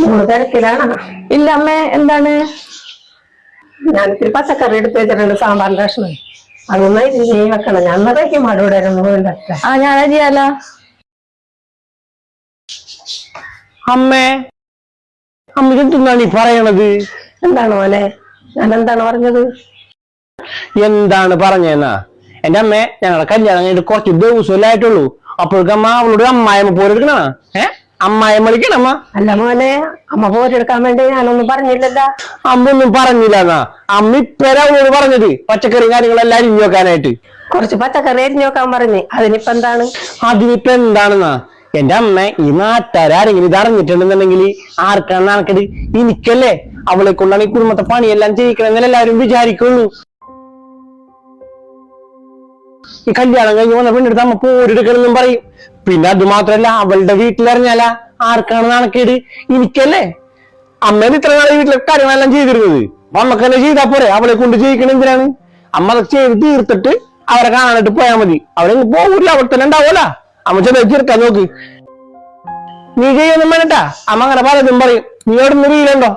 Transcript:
മൂന്ന് തിരക്കിലാണ്. ഇല്ല അമ്മേ എന്താണ്? ഞാനിത്തിരി പച്ചക്കറി എടുത്ത് വെച്ചിട്ടുണ്ട് സാമ്പാറിന്റെ കഷ്ണം. അതൊന്നായി ഇരിഞ്ഞ് വെക്കണം. ഞാൻ നിറയ്ക്ക് മടുവിടായിരുന്നു ആ ഞാൻ ചെയ്യാലോ അമ്മേ അമ്മ എന്താണ് ഈ പറയണത്? എന്താണ് മോനെ? ഞാൻ എന്താണ് പറഞ്ഞത്? എന്താണ് പറഞ്ഞേന്നാ? എന്റെ അമ്മേ ഞങ്ങളുടെ കല്യാണം കഴിഞ്ഞിട്ട് കുറച്ച് ദിവസമല്ലേ ആയിട്ടുള്ളൂ. അപ്പോഴേക്കും അമ്മ അവളോട് അമ്മായി പോലെ എടുക്കണ ഏ? അമ്മായിമ്മ വിളിക്കണം അമ്മ. അല്ല മോനെ അമ്മ പോരെടുക്കാൻ വേണ്ടി ഞാനൊന്നും പറഞ്ഞില്ലല്ലോ. അമ്മ ഒന്നും പറഞ്ഞില്ല എന്നാ അമ്മ ഇപ്പേരാ പറഞ്ഞത്. പച്ചക്കറി കാര്യങ്ങളെല്ലാം അരിഞ്ഞു വെക്കാനായിട്ട്. കുറച്ച് പച്ചക്കറി അരിഞ്ഞു നോക്കാൻ പറഞ്ഞു. അതിനിപ്പോ എന്താണ്? അതിനിപ്പോ എന്താണെന്നാ? എന്റെ അമ്മ ഈ നാട്ടുകാരെങ്കിലും ഇത് അറിഞ്ഞിട്ടുണ്ടെന്നുണ്ടെങ്കിൽ ആർക്കാണ് നടക്കത് എനിക്കല്ലേ അവളെ കൊണ്ടാണ് ഈ കുടുംബത്തെ പണിയെല്ലാം ചെയ്യിക്കണമെന്ന് എല്ലാവരും വിചാരിക്കുള്ളൂ. ഈ കല്യാണം കഴിഞ്ഞ് വന്ന പെണ്ണെടുത്ത് അമ്മ പോരെടുക്കണമെന്നും പറയും. പിന്നെ അത് മാത്രല്ല അവളുടെ വീട്ടിലറിഞ്ഞാലാ ആർക്കാണ് നാണക്കേട്? എനിക്കല്ലേ? അമ്മേന് ഇത്ര നാളെ വീട്ടിലെ കാര്യങ്ങളെല്ലാം ചെയ്തിരുന്നത്. അപ്പൊ അമ്മയ്ക്ക് തന്നെ ചെയ്താ പോരെ. അവളെ കൊണ്ട് ചെയ്യിക്കണം എന്തിനാണ്? അമ്മ അതൊക്കെ ചെയ്ത് തീർത്തിട്ട് അവരെ കാണാനായിട്ട് പോയാൽ മതി. അവരെ പോകൂല അവിടെ തന്നെ ഉണ്ടാവൂല. അമ്മ ചെന്ന് നോക്ക്. നീ ചെയ്യൊന്നും വേണ്ടട്ടാ അമ്മ അങ്ങനെ പലതും പറയും. നീ അവിടെ നിന്ന് വീലുണ്ടോ